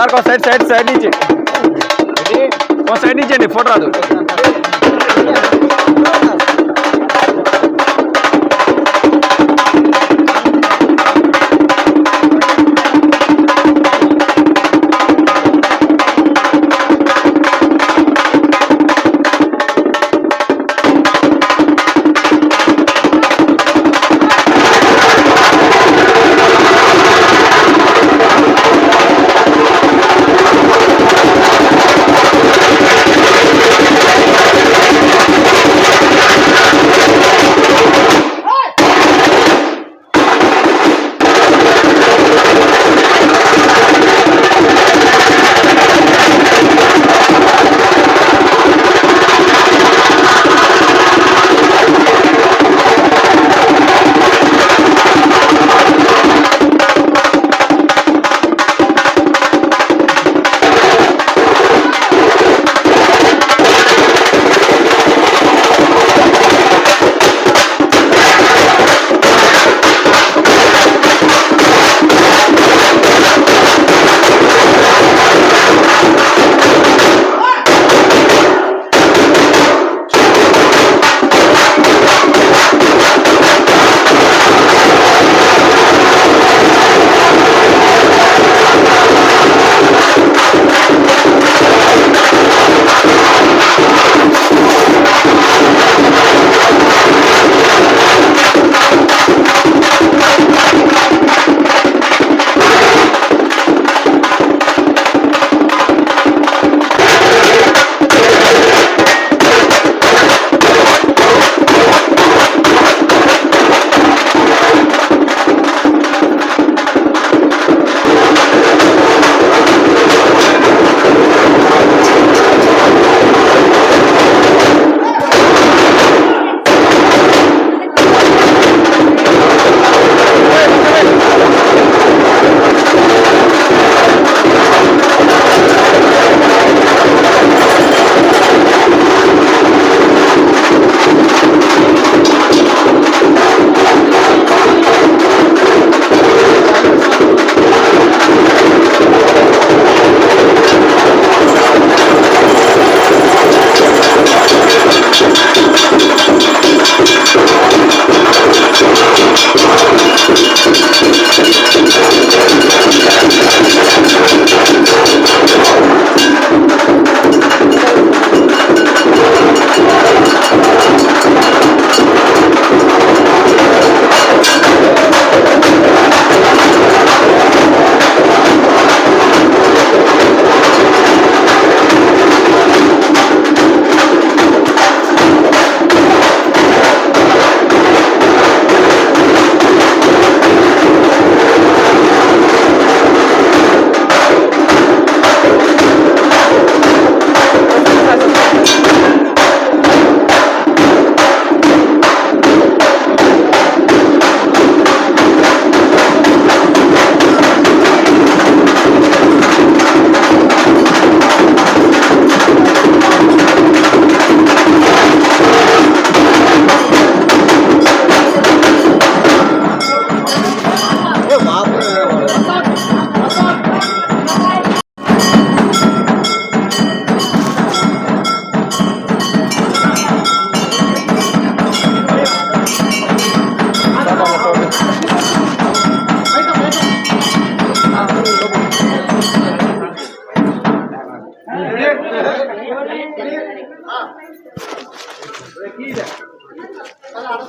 Sir ఒక side side side నుంచి ఒక సైడ్ నుంచి అండి ఫోటో రాదు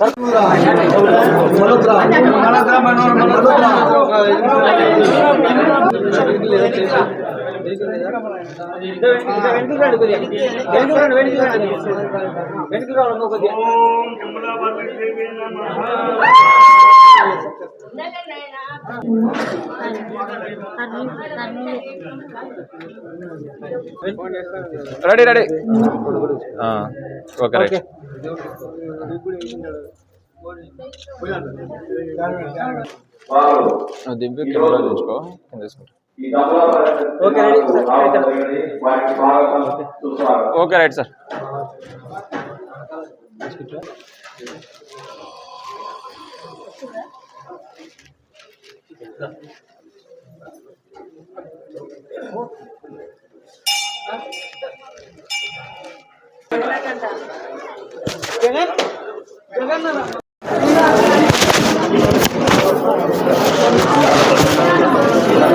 వెనుక రెడీ రెడీ. ఓకే. రైట్ దింపి కెమెరా సుస్వాగతం. Okay right sir.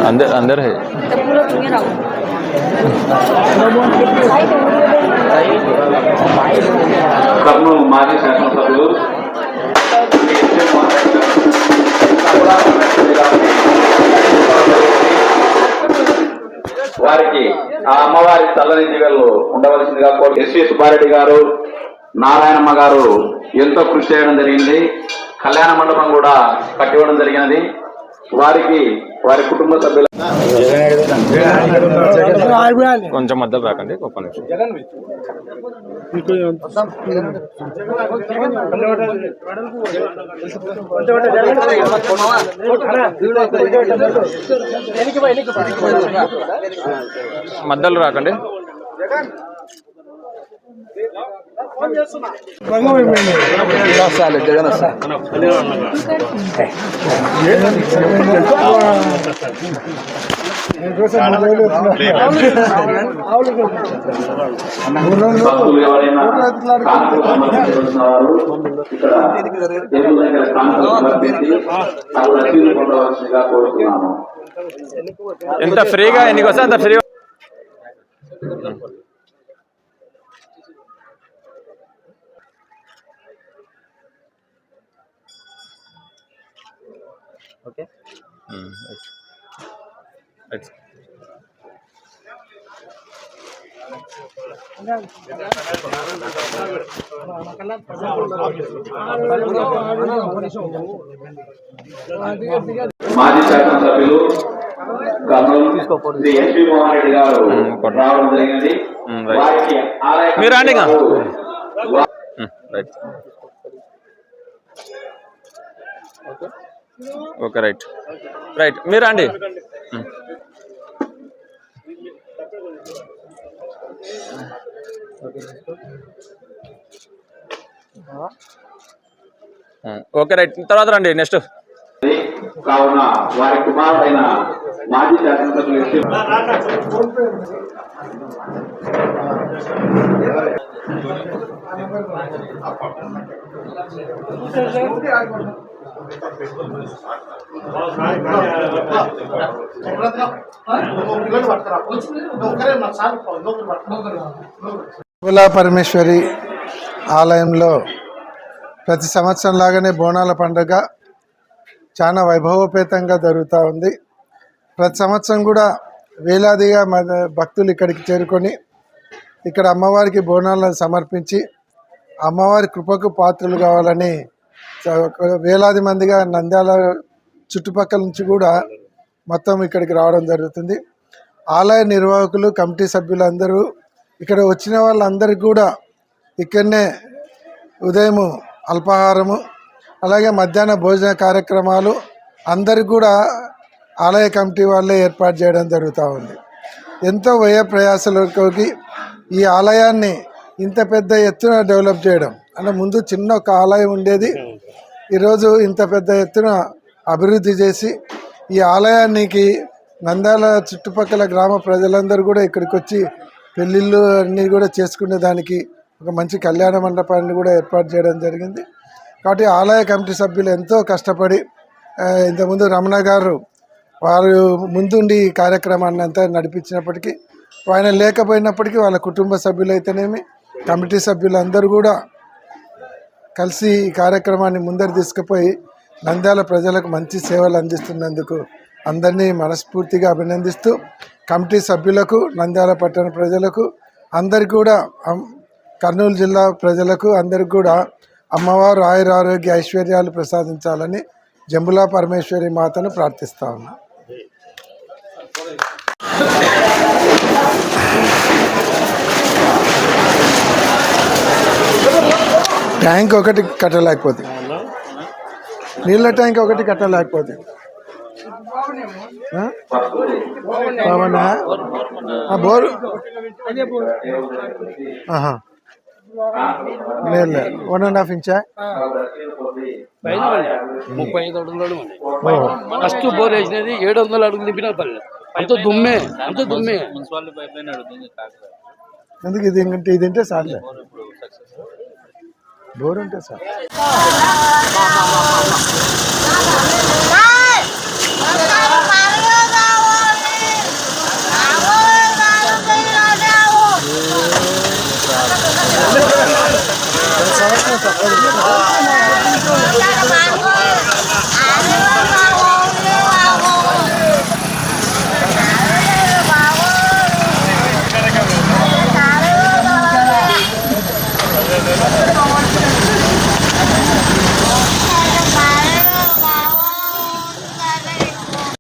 अंदर अंदर है। सब ఆ అమ్మవారి చల్లని దీవెనలు ఉండవలసిందిగా కోరు ఎస్వి సుబ్బారెడ్డి గారు నారాయణమ్మ గారు ఎంతో కృషి చేయడం జరిగింది. కళ్యాణ మండపం కూడా కట్టివ్వడం జరిగినది. వారికి వారి కుటుంబ సభ్యుల కొంచెం మధ్యలో రాకండి ఒక్క నిమిషం. మధ్యలో రాకండి. భక్తులు ఎవరైనా కానుకలు ఎంత ఫ్రీగా ఎన్నికి వస్తే అంత ఫ్రీ ఓకే. మాజీ శాసనసభ్యులు కర్నూలు శ్రీ ఎస్పి మోహన్ రెడ్డి గారు. రావడం జరిగింది. మీరు రండి రైట్. ఓకే. రైట్. రైట్ మీరు. Um, okay right. తర్వాత రండి నెక్స్ట్. కావున వారి కుమారుడైన మాజీ శాసనసభ్యులు కులా పరమేశ్వరి ఆలయంలో ప్రతి సంవత్సరం లాగానే బోనాల పండుగ చాలా వైభవోపేతంగా జరుగుతూ ఉంది. ప్రతి సంవత్సరం కూడా వేలాదిగా భక్తులు ఇక్కడికి చేరుకొని ఇక్కడ అమ్మవారికి బోనాలను సమర్పించి అమ్మవారి కృపకు పాత్రలు కావాలని వేలాది మందిగా నంద్యాల చుట్టుపక్కల నుంచి కూడా మొత్తం ఇక్కడికి రావడం జరుగుతుంది. ఆలయ నిర్వాహకులు కమిటీ సభ్యులందరూ ఇక్కడ వచ్చిన వాళ్ళందరికీ కూడా ఇక్కడనే ఉదయము అల్పాహారము అలాగే మధ్యాహ్న భోజన కార్యక్రమాలు అందరికీ కూడా ఆలయ కమిటీ వాళ్ళే ఏర్పాటు చేయడం జరుగుతూ ఉంది. ఎంతో వ్యయ ప్రయాసలకి ఈ ఆలయాన్ని ఇంత పెద్ద ఎత్తున డెవలప్ చేయడం అంటే ముందు చిన్న ఒక ఆలయం ఉండేది. ఈరోజు ఇంత పెద్ద ఎత్తున అభివృద్ధి చేసి ఈ ఆలయానికి నంద్యాల చుట్టుపక్కల గ్రామ ప్రజలందరూ కూడా ఇక్కడికి వచ్చి పెళ్ళిళ్ళు అన్నీ కూడా చేసుకునే దానికి ఒక మంచి కళ్యాణ మండపాన్ని కూడా ఏర్పాటు చేయడం జరిగింది. కాబట్టి ఆలయ కమిటీ సభ్యులు ఎంతో కష్టపడి ఇంతకుముందు రమణ గారు వారు ముందుండి ఈ కార్యక్రమాన్ని అంతా నడిపించినప్పటికీ ఆయన లేకపోయినప్పటికీ వాళ్ళ కుటుంబ సభ్యులైతేనేమి కమిటీ సభ్యులందరూ కూడా కలిసి ఈ కార్యక్రమాన్ని ముందరు తీసుకుపోయి నంద్యాల ప్రజలకు మంచి సేవలు అందిస్తున్నందుకు అందరినీ మనస్ఫూర్తిగా అభినందిస్తూ కమిటీ సభ్యులకు నంద్యాల పట్టణ ప్రజలకు అందరికీ కూడా కర్నూలు జిల్లా ప్రజలకు అందరికీ కూడా అమ్మవారు ఆయుర ఆరోగ్య ఐశ్వర్యాలు ప్రసాదించాలని జంబులా పరమేశ్వరి మాతను ప్రార్థిస్తా ఉన్నా. ట్యాంక్ ఒకటి కట్టలేకపోతే. నీళ్ళ ట్యాంక్ ఒకటి కట్టలేకపోతే. ఆ? పవనా బోరు? ఆహా. లేదు లేదు. వన్ అండ్ హాఫ్ ఇంచా ముప్పై ఐదు అడుగులు ఫస్ట్ బోర్ వేసినది ఏడు వందల అడుగులు దింపిన పల్లె. అంత దుమ్మే అంత దుమ్మే. ఎందుకు ఇది ఇంకంటే ఇది తింటే సార్లే డోర్ ఉంటే సార్!